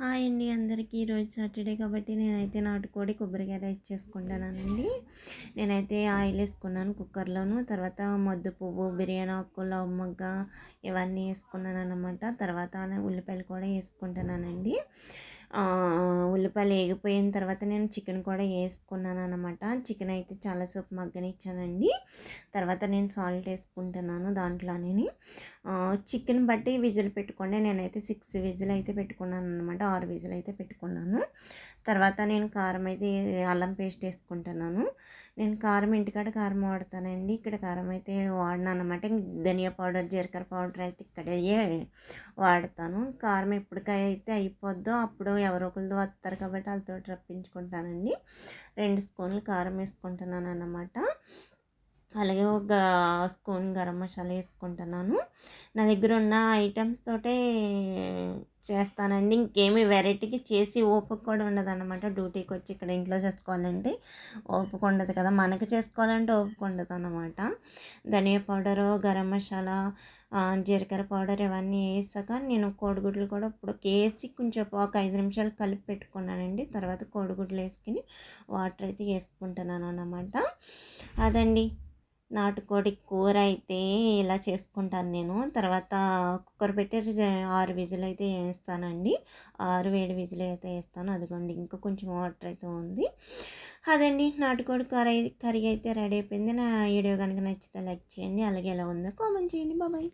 Hi అండి అందరికీ. ఈరోజు సాటర్డే కాబట్టి నేనైతే నాటుకోడి కొబ్బరికాయ రైస్ చేసుకుంటానండి. నేనైతే ఆయిల్ వేసుకున్నాను కుక్కర్లోను. తర్వాత మొద్దు పువ్వు బిర్యానీ ఆకు మొగ్గ ఇవన్నీ వేసుకున్నాను అనమాట తర్వాత ఉల్లిపాయలు కూడా వేసుకుంటున్నానండి ఉల్లిపాయలు వేగిపోయిన తర్వాత నేను చికెన్ కూడా వేసుకున్నాను అనమాట చికెన్ అయితే చాలా సేపు మగ్గనిచ్చానండి. తర్వాత నేను సాల్ట్ వేసుకుంటున్నాను దాంట్లోనే. చికెన్ బట్టి విజిల్ పెట్టుకోండి. నేనైతే సిక్స్ విజిల్ అయితే పెట్టుకున్నాను అనమాట ఆరు విజిల్ అయితే పెట్టుకున్నాను. తర్వాత నేను కారం అయితే అల్లం పేస్ట్ వేసుకుంటున్నాను. నేను కారం ఇంటికాడ కారం వాడతానండి. ఇక్కడ కారం అయితే వాడినాను అనమాట ధనియా పౌడర్ జీలకర్ర పౌడర్ అయితే ఇక్కడే వాడతాను. కారం ఎప్పటికైతే అయిపోద్దో అప్పుడు ఎవరో ఒకళ్ళు వస్తారు కాబట్టి వాళ్ళతో రప్పించుకుంటానండి. రెండు స్పూన్లు కారం వేసుకుంటున్నాను అన్నమాట అలాగే ఒక స్పూన్ గరం మసాలా వేసుకుంటున్నాను. నా దగ్గర ఉన్న ఐటమ్స్ తోటే చేస్తానండి. ఇంకేమి వెరైటీకి చేసి ఓపిక కూడా ఉండదు అనమాట డ్యూటీకి వచ్చి ఇక్కడ ఇంట్లో చేసుకోవాలంటే ఓపిక ఉండదు కదా. మనకి చేసుకోవాలంటే ఓపిక ఉండదు అనమాట ధనియా పౌడరు గరం మసాలా జీలకర్ర పౌడర్ ఇవన్నీ వేసాక నేను కోడిగుడ్లు కూడా ఇప్పుడు వేసి కొంచెం ఒక ఐదు నిమిషాలు కలిపి పెట్టుకున్నానండి. తర్వాత కోడిగుడ్లు వేసుకుని వాటర్ అయితే వేసుకుంటున్నాను అన్నమాట. అదండి. నాటుకోడి కూర అయితే ఇలా చేసుకుంటాను నేను. తర్వాత కుక్కర్ పెట్టి ఆరు విజిల్ అయితే వేస్తానండి. ఆరు వేడి విజిల్ అయితే వేస్తాను. అదిగోండి ఇంకా కొంచెం వాటర్ అయితే ఉంది. అదండి నాటుకోడి కర్రీ కర్రీ అయితే రెడీ అయిపోయింది. నా వీడియో కనుక నచ్చితే లైక్ చేయండి. అలాగే ఎలా ఉందో కామెంట్ చేయండి. బాబాయ్